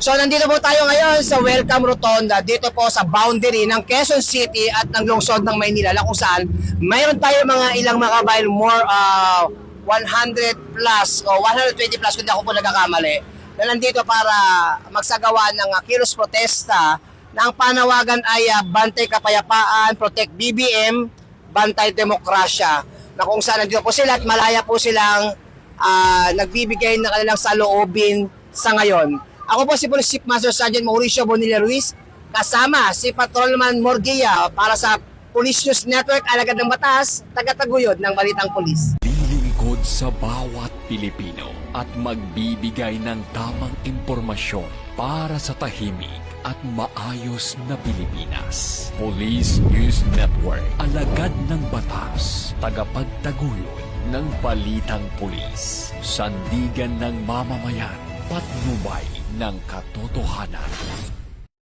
So nandito po tayo ngayon sa Welcome Rotonda dito po sa boundary ng Quezon City at ng lungsod ng Maynila na kung saan mayroon tayo mga ilang mga kabayan more uh, 100 plus o 120 plus kung di ako po nagkakamali na nandito para magsagawa ng uh, kilos protesta na ang panawagan ay uh, Bantay Kapayapaan, Protect BBM, Bantay Demokrasya na kung saan nandito po sila at malaya po silang ah, nagbibigay ng kanilang saloobin sa ngayon. Ako po si Police Chief Master Sergeant Mauricio Bonilla Ruiz, kasama si Patrolman Morgia para sa Police News Network, Alagad ng Batas, tagataguyod ng Balitang Polis. Lilingkod sa bawat Pilipino at magbibigay ng tamang impormasyon para sa tahimik at maayos na Pilipinas. Police News Network, alagad ng batas, tagapagtaguyod ng balitang pulis, sandigan ng mamamayan, patnubay ng katotohanan.